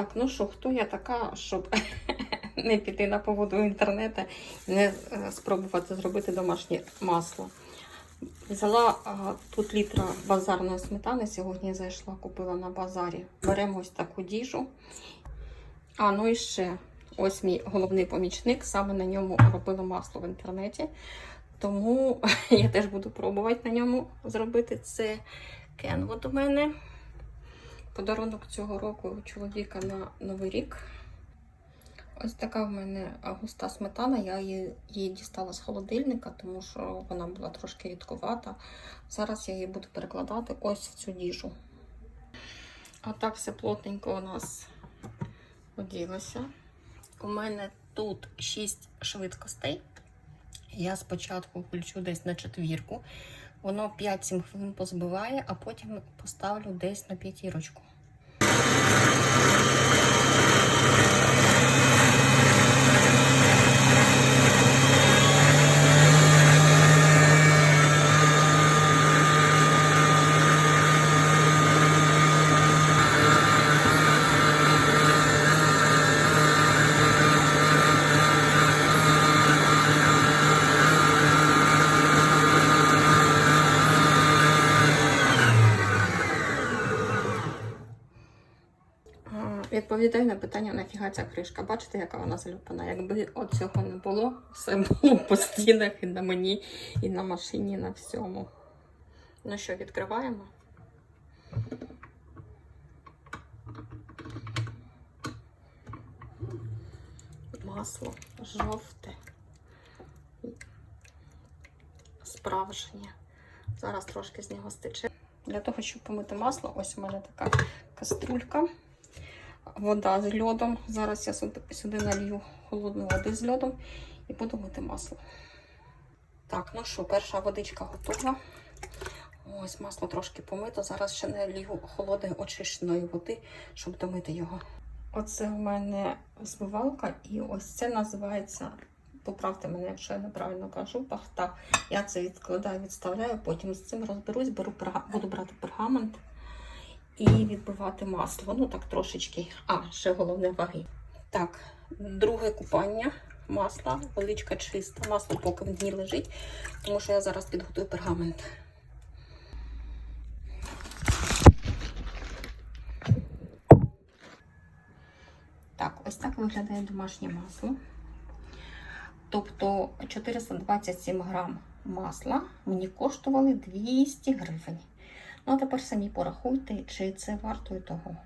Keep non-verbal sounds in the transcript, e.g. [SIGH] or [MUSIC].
Так, ну що, хто я така, щоб [LAUGHS] не піти на поводу інтернету не е, спробувати зробити домашнє масло. Взяла а, тут літра базарної сметани. Сьогодні зайшла, купила на базарі. Беремо ось таку діжу. А, ну і ще ось мій головний помічник. Саме на ньому робила масло в інтернеті. Тому [LAUGHS] я теж буду пробувати на ньому зробити це кенвот у мене. Подарунок цього року у чоловіка на Новий рік. Ось така в мене густа сметана. Я її, її дістала з холодильника, тому що вона була трошки рідкувата. Зараз я її буду перекладати ось в цю діжу. А так все плотненько у нас оділося. У мене тут 6 швидкостей. Я спочатку включу десь на четвірку. Воно 5-7 хвилин позбиває, а потім поставлю десь на п'ятірочку. Відповідаю на питання, нафіга ця кришка. Бачите, яка вона залюпана? Якби от цього не було, все було по стінах і на мені, і на машині, і на всьому. Ну що, відкриваємо. Масло жовте. Справжнє. Зараз трошки з нього стече. Для того, щоб помити масло, ось у мене така каструлька. Вода з льодом. Зараз я сюди, налью холодну води з льодом і буду мити масло. Так, ну що, перша водичка готова. Ось масло трошки помито. Зараз ще налью холодної очищеної води, щоб домити його. Оце в мене змивалка, і ось це називається. Поправте мене, якщо я неправильно кажу, пахта. Я це відкладаю, відставляю, потім з цим розберусь, беру буду брати пергамент і відбивати масло. Ну так трошечки. А, ще головне ваги. Так, друге купання масла, водичка чиста. Масло поки в дні лежить, тому що я зараз підготую пергамент. Так, ось так виглядає домашнє масло. Тобто 427 грам масла мені коштували 200 гривень. Ну, а тепер самі порахуйте, чи це варто того.